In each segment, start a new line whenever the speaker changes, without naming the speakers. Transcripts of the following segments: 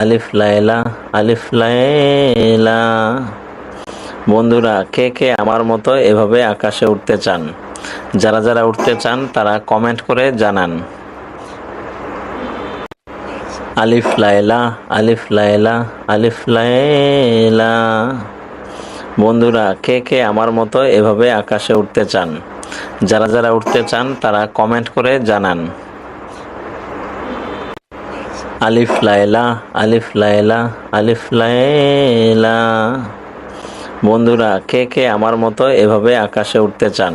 আলিফ লাইলা আলিফ লাইলা। বন্ধুরা, কে কে আমার মতো এভাবে আকাশে উঠতে চান? যারা যারা উঠতে চান, তারা কমেন্ট করে জানান। আলিফ লাইলা আলিফ লাইলা আলিফ লাইলা। বন্ধুরা, কে কে আমার মতো এভাবে আকাশে উঠতে চান? যারা যারা উঠতে চান, তারা কমেন্ট করে জানান। আলিফ লাইলা আলিফ লাইলা আলিফ লাইলা। বন্ধুরা, কে কে আমার মতো এভাবে আকাশে উঠতে চান?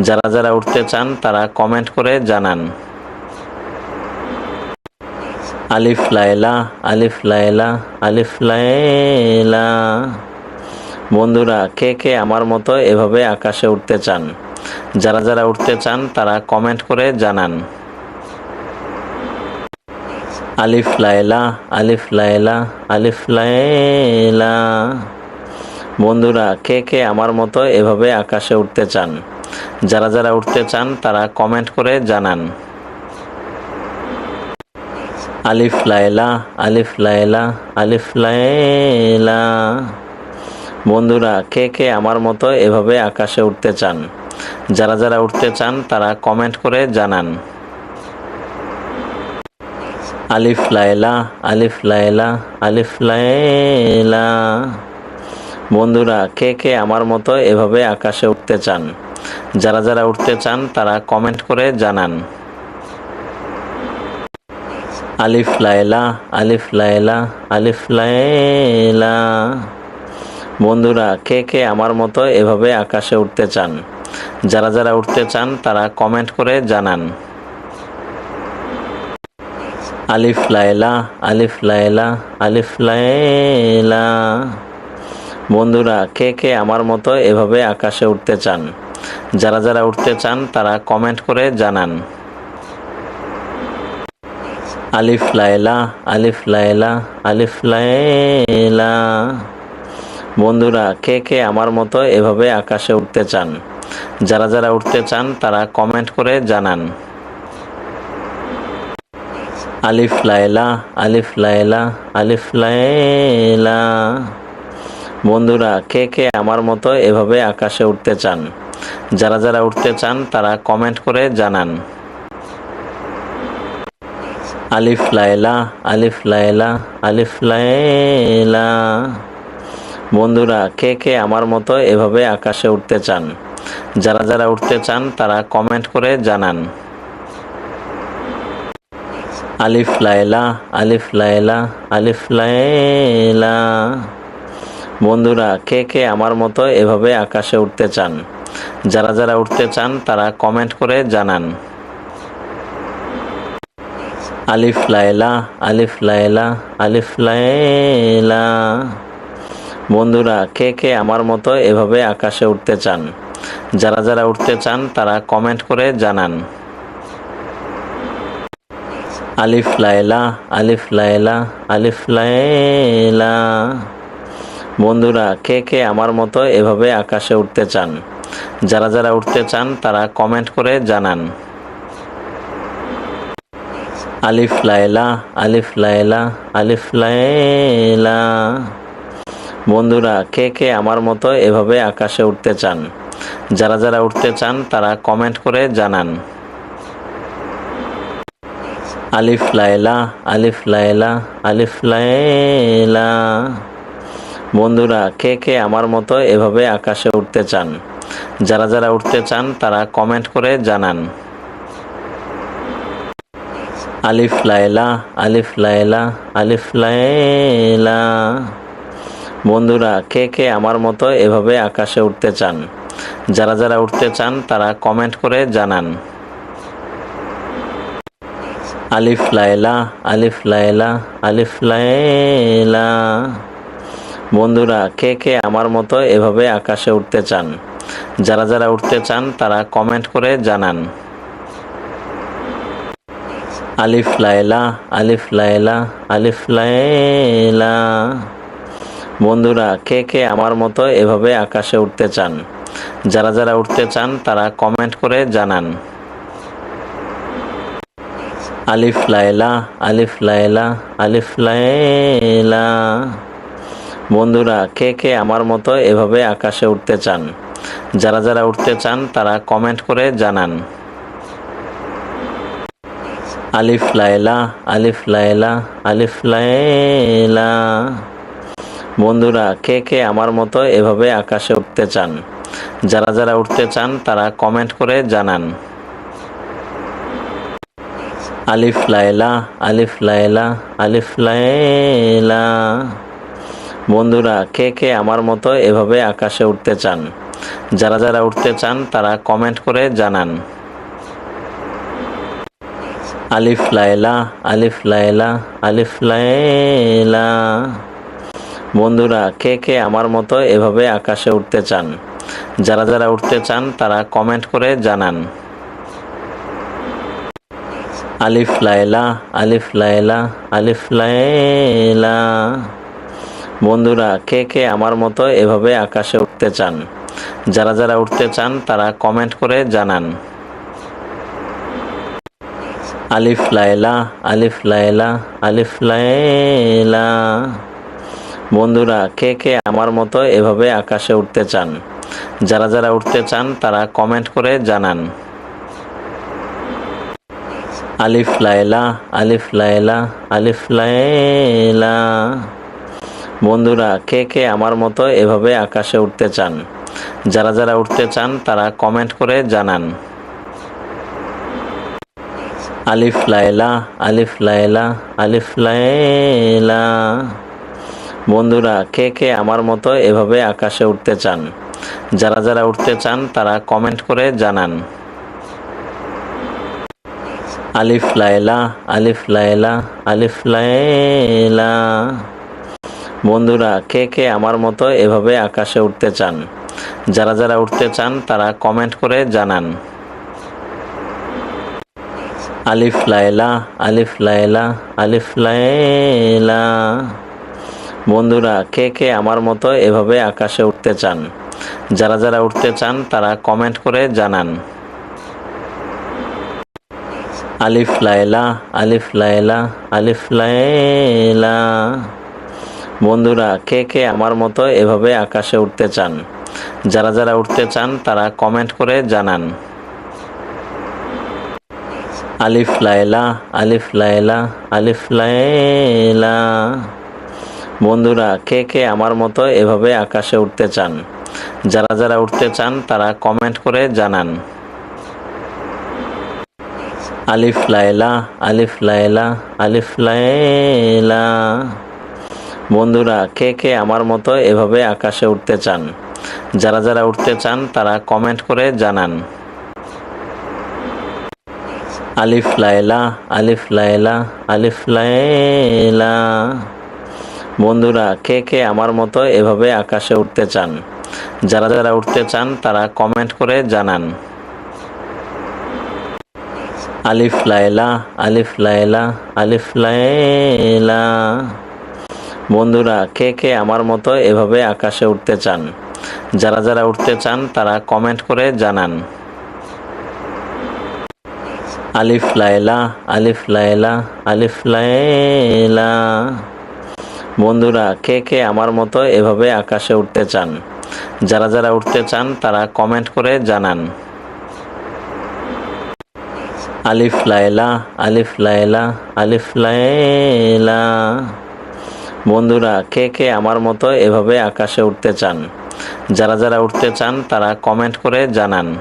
যারা যারা উঠতে চান, তারা কমেন্ট করে জানান। আলিফ লাইলা আলিফ লাইলা আলিফ লাইলা। বন্ধুরা, কে কে আমার মতো এভাবে আকাশে উঠতে চান? যারা যারা উঠতে চান, তারা কমেন্ট করে জানান। আলিফ লাইলা আলিফ লাইলা আলিফ লাইলা। বন্ধুরা, কে কে আমার মতো এভাবে আকাশে উঠতে চান? যারা যারা উঠতে চান, তারা কমেন্ট করে জানান। আলিফ লাইলা আলিফ লাইলা আলিফ লাইলা। বন্ধুরা, কে কে আমার মতো এভাবে আকাশে উঠতে চান? যারা যারা উঠতে চান, তারা কমেন্ট করে জানান। আলিফ লাইলা আলিফ লাইলা আলিফ লাইলা। বন্ধুরা, কে কে আমার মতো এভাবে আকাশে উঠতে চান? যারা যারা উঠতে চান, তারা কমেন্ট করে জানান। আলিফ লাইলা আলিফ লাইলা আলিফ লাইলা। বন্ধুরা, কে কে আমার মতো এভাবে আকাশে উঠতে চান? যারা যারা উঠতে চান, তারা কমেন্ট করে জানান। আলিফ লাইলা আলিফ লাইলা আলিফ লাইলা। বন্ধুরা, কে কে আমার মতো এভাবে আকাশে উঠতে চান? যারা যারা উঠতে চান, তারা কমেন্ট করে জানান। আলিফ লাইলা আলিফ লাইলা আলিফ লাইলা। বন্ধুরা, কে কে আমার মতো এভাবে আকাশে উঠতে চান? যারা যারা উঠতে চান, তারা কমেন্ট করে জানান। আলিফ লাইলা আলিফ লাইলা আলিফ লাইলা। বন্ধুরা, কে কে আমার মতো এভাবে আকাশে উঠতে চান? যারা যারা উঠতে চান, তারা কমেন্ট করে জানান। আলিফ লাইলা আলিফ লাইলা আলিফ লাইলা। বন্ধুরা, কে কে আমার মতো এভাবে আকাশে উঠতে চান? যারা যারা উঠতে চান, তারা কমেন্ট করে জানান। আলিফ লাইলা আলিফ লাইলা আলিফ লাইলা। বন্ধুরা, কে কে আমার মতো এভাবে আকাশে উঠতে চান? যারা যারা উঠতে চান, তারা কমেন্ট করে জানান। আলিফ লাইলা আলিফ লাইলা আলিফ লাইলা। বন্ধুরা, কে কে আমার মতো এভাবে আকাশে উঠতে চান? যারা যারা উঠতে চান, তারা কমেন্ট করে জানান। আলিফ লাইলা আলিফ লাইলা আলিফ লাইলা। বন্ধুরা, কে কে আমার মতো এভাবে আকাশে উঠতে চান? যারা যারা উঠতে চান, তারা কমেন্ট করে জানান। আলিফ লাইলা আলিফ লাইলা আলিফ লাইলা। বন্ধুরা, কে কে আমার মতো এভাবে আকাশে উঠতে চান? যারা যারা উঠতে চান, তারা কমেন্ট করে জানান। আলিফ লাইলা আলিফ লাইলা আলিফ লাইলা। বন্ধুরা, কে কে আমার মতো এভাবে আকাশে উঠতে চান? যারা যারা উঠতে চান, তারা কমেন্ট করে জানান। আলিফ লাইলা আলিফ লাইলা আলিফ লাইলা। বন্ধুরা, কে কে আমার মতো এভাবে আকাশে উঠতে চান? যারা যারা উঠতে চান, তারা কমেন্ট করে জানান। আলিফ লাইলা আলিফ লাইলা আলিফ লাইলা। বন্ধুরা, কে কে আমার মতো এভাবে আকাশে উঠতে চান? যারা যারা উঠতে চান, তারা কমেন্ট করে জানান। আলিফ লাইলা আলিফ লাইলা আলিফ লাইলা। বন্ধুরা, কে কে আমার মতো এভাবে আকাশে উঠতে চান? যারা যারা উঠতে চান, তারা কমেন্ট করে জানান। আলিফ লাইলা আলিফ লাইলা আলিফ লাইলা। বন্ধুরা, কে কে আমার মতো এভাবে আকাশে উঠতে চান? যারা যারা উঠতে চান, তারা কমেন্ট করে জানান। আলিফ লাইলা আলিফ লাইলা আলিফ লাইলা। বন্ধুরা, কে কে আমার মতো এভাবে আকাশে উঠতে চান? যারা যারা উঠতে চান, তারা কমেন্ট করে জানান। আলিফ লাইলা আলিফ লাইলা আলিফ লাইলা। বন্ধুরা, কে কে আমার মতো এভাবে আকাশে উঠতে চান? যারা যারা উঠতে চান, তারা কমেন্ট করে জানান। আলিফ লাইলা আলিফ লাইলা আলিফ লাইলা। বন্ধুরা, কে কে আমার মতো এভাবে আকাশে উঠতে চান? যারা যারা উঠতে চান, তারা কমেন্ট করে জানান। আলিফ লাইলা আলিফ লাইলা আলিফ লাইলা। বন্ধুরা, কে কে আমার মতো এভাবে আকাশে উঠতে চান? যারা যারা উঠতে চান, তারা কমেন্ট করে জানান। আলিফ লাইলা আলিফ লাইলা আলিফ লাইলা। বন্ধুরা, কে কে আমার মতো এভাবে আকাশে উঠতে চান? যারা যারা উঠতে চান, তারা কমেন্ট করে জানান। আলিফ লাইলা আলিফ লাইলা আলিফ লাইলা। বন্ধুরা, কে কে আমার মতো এভাবে আকাশে উঠতে চান? যারা যারা উঠতে চান, তারা কমেন্ট করে জানান। আলিফ লাইলা আলিফ লাইলা আলিফ লাইলা। বন্ধুরা, কে কে আমার মতো এভাবে আকাশে উঠতে চান? যারা যারা উঠতে চান, তারা কমেন্ট করে জানান। আলিফ লাইলা আলিফ লাইলা আলিফ লাইলা। বন্ধুরা, কে কে আমার মতো এভাবে আকাশে উঠতে চান? যারা যারা উঠতে চান, তারা কমেন্ট করে জানান। আলিফ লাইলা আলিফ লাইলা আলিফ লাইলা। বন্ধুরা, কে কে আমার মতো এভাবে আকাশে উঠতে চান? যারা যারা উঠতে চান, তারা কমেন্ট করে জানান। আলিফ লাইলা আলিফ লাইলা আলিফ লাইলা। বন্ধুরা, কে কে আমার মতো এভাবে আকাশে উঠতে চান? যারা যারা উঠতে চান, তারা কমেন্ট করে জানান। আলিফ লাইলা আলিফ লাইলা আলিফ লাইলা। বন্ধুরা, কে কে আমার মতো এভাবে আকাশে উঠতে চান? যারা যারা উঠতে চান, তারা কমেন্ট করে জানান। আলিফ লাইলা আলিফ লাইলা আলিফ লাইলা। বন্ধুরা, কে কে আমার মতো এভাবে আকাশে উঠতে চান? যারা যারা উঠতে চান, তারা কমেন্ট করে জানান। আলিফ লাইলা আলিফ লাইলা আলিফ লাইলা। বন্ধুরা, কে কে আমার মতো এভাবে আকাশে উঠতে চান? যারা যারা উঠতে চান, তারা কমেন্ট করে জানান। আলিফ লাইলা আলিফ লাইলা আলিফ লাইলা। বন্ধুরা, কে কে আমার মতো এভাবে আকাশে উঠতে চান? যারা যারা উঠতে চান, তারা কমেন্ট করে জানান। আলিফ লাইলা আলিফ লাইলা আলিফ লাইলা। বন্ধুরা, কে কে আমার মতো এভাবে আকাশে উঠতে চান? যারা যারা উঠতে চান, তারা কমেন্ট করে জানান। আলিফ লাইলা আলিফ লাইলা আলিফ লাইলা। বন্ধুরা, কে কে আমার মতো এভাবে আকাশে উঠতে চান? যারা যারা উঠতে চান, তারা কমেন্ট করে জানান।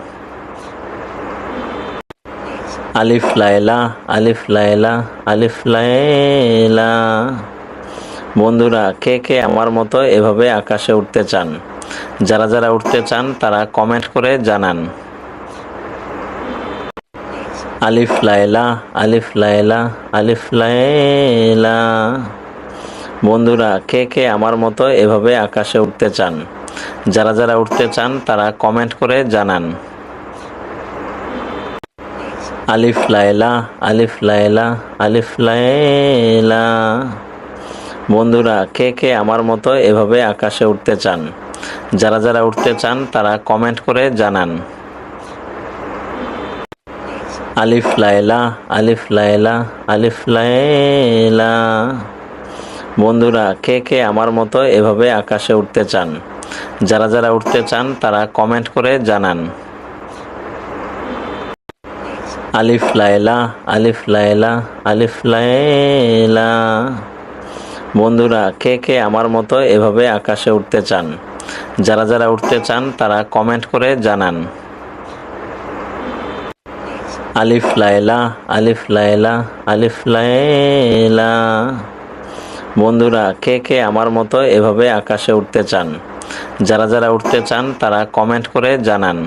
আলিফ লাইলা আলিফ লাইলা আলিফ লাইলা। বন্ধুরা, কে কে আমার মতো এভাবে আকাশে উঠতে চান? যারা যারা উঠতে চান, তারা কমেন্ট করে জানান। আলিফ লাইলা আলিফ লাইলা আলিফ লাইলা। বন্ধুরা, কে কে আমার মতো এভাবে আকাশে উঠতে চান? যারা যারা উঠতে চান, তারা কমেন্ট করে জানান। আলিফ লাইলা আলিফ লাইলা আলিফ লাইলা। বন্ধুরা, কে কে আমার মতো এভাবে আকাশে উঠতে চান? যারা যারা উঠতে চান, তারা কমেন্ট করে জানান। আলিফ লাইলা আলিফ লাইলা আলিফ লাইলা। বন্ধুরা, কে কে আমার মতো এভাবে আকাশে উঠতে চান? যারা যারা উঠতে চান, তারা কমেন্ট করে জানান। আলিফ লাইলা আলিফ লাইলা আলিফ লাইলা। বন্ধুরা, কে কে আমার মতো এভাবে আকাশে উঠতে চান? যারা যারা উঠতে চান, তারা কমেন্ট করে জানান। আলিফ লাইলা আলিফ লাইলা আলিফ লাইলা। বন্ধুরা, কে কে আমার মতো এভাবে আকাশে উঠতে চান? যারা যারা উঠতে চান, তারা কমেন্ট করে জানান।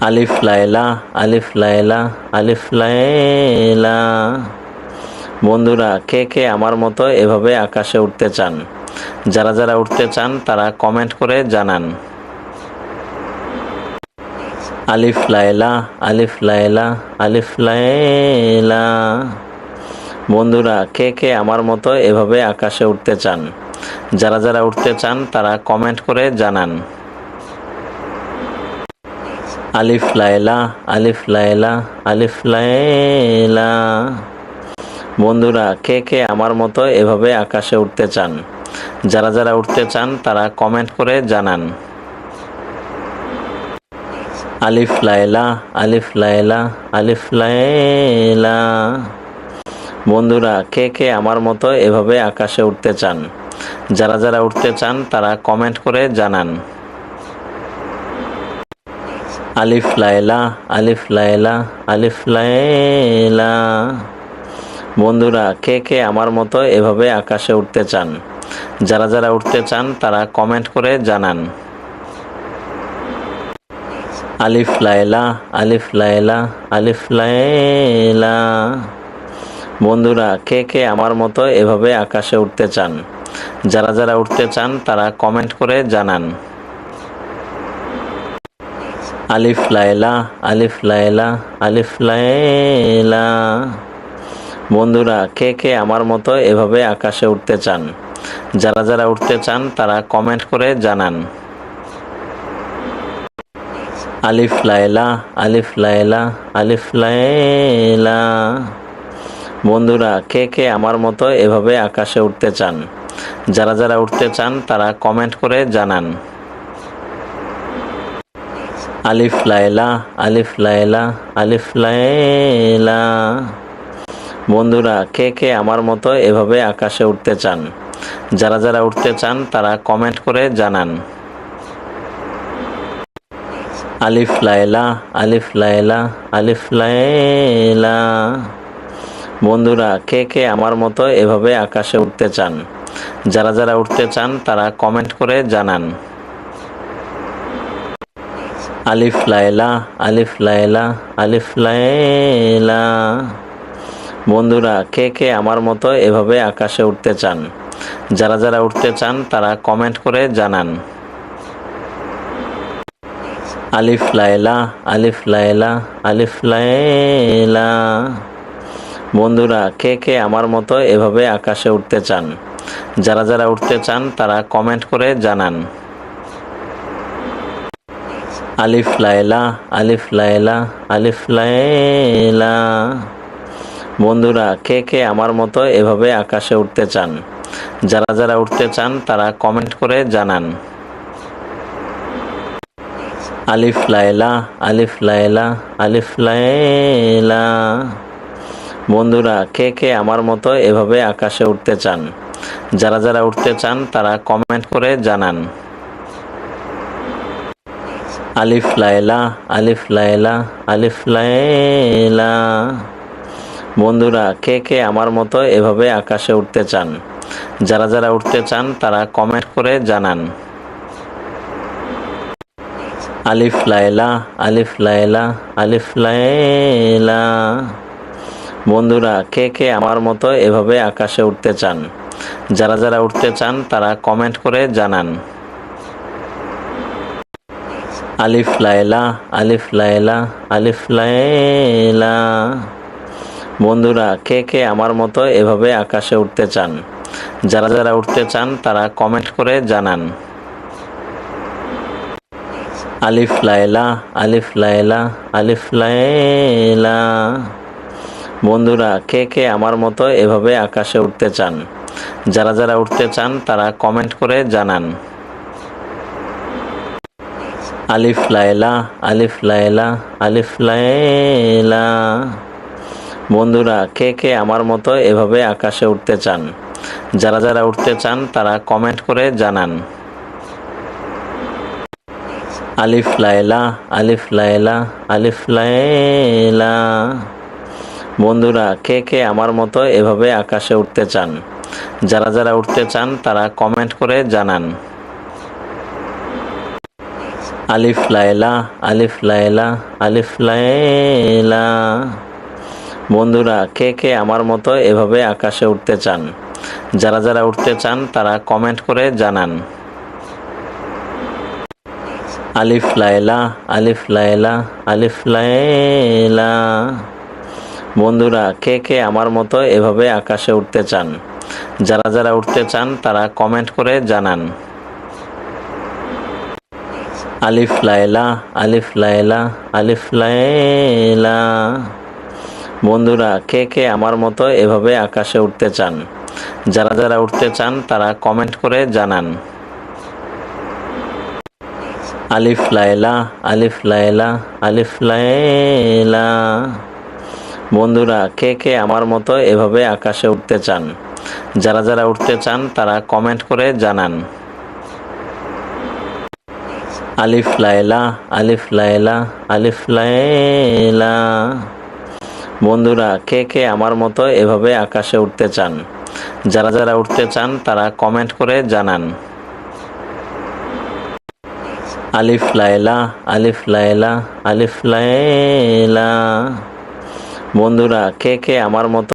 আলিফ লাইলা আলিফ লাইলা আলিফ লাইলা। বন্ধুরা, কে কে আমার মতো এভাবে আকাশে উঠতে চান? যারা যারা উঠতে চান, তারা কমেন্ট করে জানান। আলিফ লাইলা আলিফ লাইলা আলিফ লাইলা। বন্ধুরা, কে কে আমার মতো এভাবে আকাশে উঠতে চান? যারা যারা উঠতে চান, তারা কমেন্ট করে জানান। আলিফ লাইলা আলিফ লাইলা আলিফ লাইলা। বন্ধুরা, কে কে আমার মতো এভাবে আকাশে উঠতে চান? যারা যারা উঠতে চান, তারা কমেন্ট করে জানান। আলিফ লাইলা আলিফ লাইলা আলিফ লাইলা। বন্ধুরা, কে কে আমার মতো এভাবে আকাশে উঠতে চান? যারা যারা উঠতে চান, তারা কমেন্ট করে জানান। আলিফ লাইলা আলিফ লাইলা আলিফ লাইলা। বন্ধুরা, কে কে আমার মতো এভাবে আকাশে উঠতে চান? যারা যারা উঠতে চান, তারা কমেন্ট করে জানান। আলিফ লাইলা আলিফ লাইলা আলিফ লাইলা। বন্ধুরা, কে কে আমার মতো এভাবে আকাশে উঠতে চান? যারা যারা উঠতে চান, তারা কমেন্ট করে জানান। আলিফ লাইলা আলিফ লাইলা আলিফ লাইলা। বন্ধুরা, কে কে আমার মতো এভাবে আকাশে উঠতে চান? যারা যারা উঠতে চান, তারা কমেন্ট করে জানান। আলিফ লাইলা আলিফ লাইলা আলিফ লাইলা। বন্ধুরা, কে কে আমার মতো এভাবে আকাশে উঠতে চান? যারা যারা উঠতে চান, তারা কমেন্ট করে জানান। আলিফ লাইলা আলিফ লাইলা আলিফ লাইলা। বন্ধুরা, কে কে আমার মতো এভাবে আকাশে উঠতে চান? যারা যারা উঠতে চান, তারা কমেন্ট করে জানান। আলিফ লাইলা আলিফ লাইলা আলিফ লাইলা। বন্ধুরা, কে কে আমার মতো এভাবে আকাশে উঠতে চান? যারা যারা উঠতে চান, তারা কমেন্ট করে জানান। আলিফ লাইলা আলিফ লাইলা আলিফ লাইলা। বন্ধুরা, কে কে আমার মতো এভাবে আকাশে উঠতে চান? যারা যারা উঠতে চান, তারা কমেন্ট করে জানান। আলিফ লাইলা আলিফ লাইলা আলিফ লাইলা। বন্ধুরা, কে কে আমার মতো এভাবে আকাশে উঠতে চান? যারা যারা উঠতে চান, তারা কমেন্ট করে জানান। আলিফ লাইলা আলিফ লাইলা আলিফ লাইলা। বন্ধুরা, কে কে আমার মতো এভাবে আকাশে উঠতে চান? যারা যারা উঠতে চান, তারা কমেন্ট করে জানান। আলিফ লাইলা আলিফ লাইলা আলিফ লাইলা। বন্ধুরা, কে কে আমার মতো এভাবে আকাশে উঠতে চান? যারা যারা উঠতে চান, তারা কমেন্ট করে জানান। আলিফ লাইলা আলিফ লাইলা আলিফ লাইলা। বন্ধুরা, কে কে আমার মতো এভাবে আকাশে উঠতে চান? যারা যারা উঠতে চান, তারা কমেন্ট করে জানান। আলিফ লাইলা আলিফ লাইলা আলিফ লাইলা। বন্ধুরা, কে কে আমার মতো এভাবে আকাশে উঠতে চান? যারা যারা উঠতে চান, তারা কমেন্ট করে জানান। আলিফ লাইলা আলিফ লাইলা আলিফ লাইলা। বন্ধুরা, কে কে আমার মতো এভাবে আকাশে উঠতে চান? যারা যারা উঠতে চান, তারা কমেন্ট করে জানান। আলিফ লায়লা আলিফ লায়লা আলিফ লায়লা বন্ধুরা, কে কে আমার মতো এভাবে আকাশে উঠতে চান? যারা যারা উঠতে চান, তারা কমেন্ট করে জানান। আলিফ লায়লা আলিফ লায়লা আলিফ লায়লা বন্ধুরা, কে কে আমার মতো এভাবে আকাশে উঠতে চান? যারা যারা উঠতে চান, তারা কমেন্ট করে জানান। আলিফ লায়লা আলিফ লায়লা আলিফ লায়লা বন্ধুরা, কে কে আমার মতো এভাবে আকাশে উঠতে চান? যারা যারা উঠতে চান, তারা কমেন্ট করে জানান। আলিফ লায়লা আলিফ লায়লা আলিফ লায়লা বন্ধুরা, কে কে আমার মতো এভাবে আকাশে উঠতে চান? যারা যারা উঠতে চান, তারা কমেন্ট করে জানান। আলিফ লায়লা আলিফ লায়লা আলিফ লায়লা বন্ধুরা, কে কে আমার মতো এভাবে আকাশে উঠতে চান? যারা যারা উঠতে চান, তারা কমেন্ট করে জানান। আলিফ লায়লা আলিফ লায়লা আলিফ লায়লা বন্ধুরা, কে কে আমার মতো এভাবে আকাশে উঠতে চান? যারা যারা উঠতে চান, তারা কমেন্ট করে জানান। আলিফ লায়লা আলিফ লায়লা আলিফ লায়লা বন্ধুরা, কে কে আমার মতো এভাবে আকাশে উঠতে চান? যারা যারা উঠতে চান, তারা কমেন্ট করে জানান। আলিফ লায়লা আলিফ লায়লা আলিফ লায়লা বন্ধুরা, কে কে আমার মতো এভাবে আকাশে উঠতে চান? যারা যারা উঠতে চান, তারা কমেন্ট করে জানান। আলিফ লায়লা আলিফ লায়লা আলিফ লায়লা বন্ধুরা কে কে আমার মতো